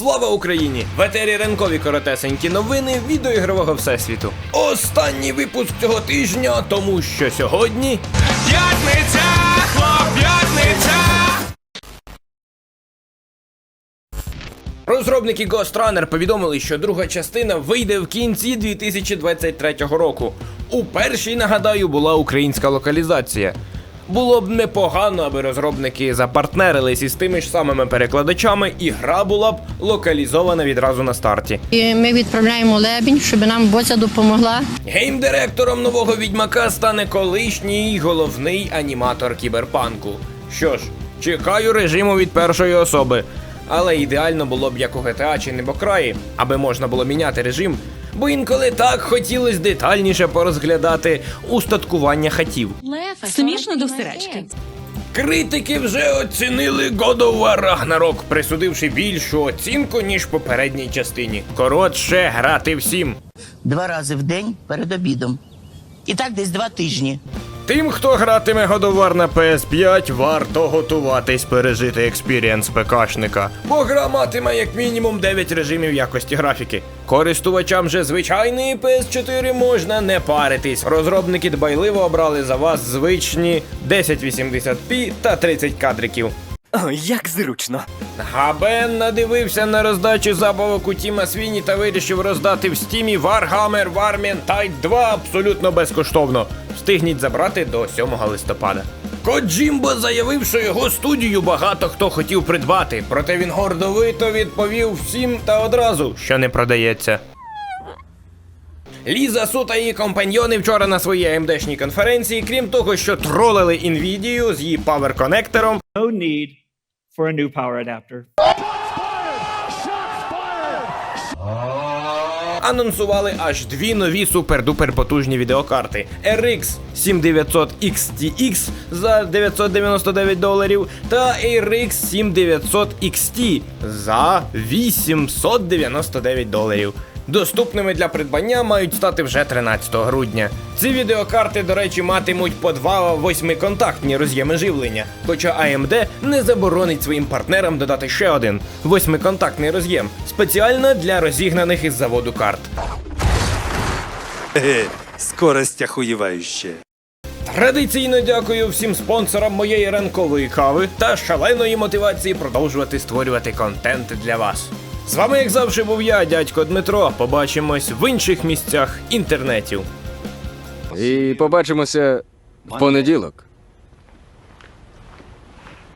Слава Україні! В етері ранкові коротесенькі новини відеоігрового всесвіту. Останній випуск цього тижня, тому що сьогодні П'ятниця, хлоп'ятниця! розробники Ghost Runner повідомили, що друга частина вийде в кінці 2023 року. У першій, нагадаю, була українська локалізація. Було б непогано, аби розробники запартнерились із тими ж самими перекладачами, і гра була б локалізована відразу на старті. І ми відправляємо лебінь, щоб нам Боця допомогла. Геймдиректором нового відьмака стане колишній головний аніматор кіберпанку. Що ж, чекаю режиму від першої особи. Але ідеально було б як у GTA чи Небокраї, аби можна було міняти режим, бо інколи так хотілося детальніше порозглядати устаткування хатів. Смішно до всеречки. Критики вже оцінили God of War Ragnarok, присудивши більшу оцінку, ніж попередній частині. Коротше, грати всім. два рази в день перед обідом. І так десь два тижні. Тим, хто гратиме годовар на PS5, варто готуватись пережити експірієнс ПКшника, бо гра матиме як мінімум 9 режимів якості графіки. Користувачам же звичайної PS4 можна не паритись. Розробники дбайливо обрали за вас звичні 1080p та 30 кадриків. О, як зручно. Габен надивився на роздачу забавок у Тіма Свіні та вирішив роздати в стімі Warhammer Warmind Tide 2 абсолютно безкоштовно. Встигніть забрати до 7 листопада. Коджімбо заявив, що його студію багато хто хотів придбати, проте він гордовито відповів всім та одразу, що не продається. Ліза Су та її компаньйони вчора на своїй AMD-шній конференції, крім того, що тролили Nvidia з її павер-конектором, no need for a new power adapter. анонсували аж дві нові супер-дупер потужні відеокарти RX 7900 XTX за 999 доларів та RX 7900 XT за 899 доларів. Доступними для придбання мають стати вже 13 грудня. Ці відеокарти, до речі, матимуть по два восьмиконтактні роз'єми живлення, хоча AMD не заборонить своїм партнерам додати ще один восьмиконтактний роз'єм, спеціально для розігнаних із заводу карт. Скорость охуєвающая. Традиційно дякую всім спонсорам моєї ранкової кави та шаленої мотивації продовжувати створювати контент для вас. З вами, як завжди, був я, дядько Дмитро. Побачимось в інших місцях інтернетів. І побачимося в понеділок.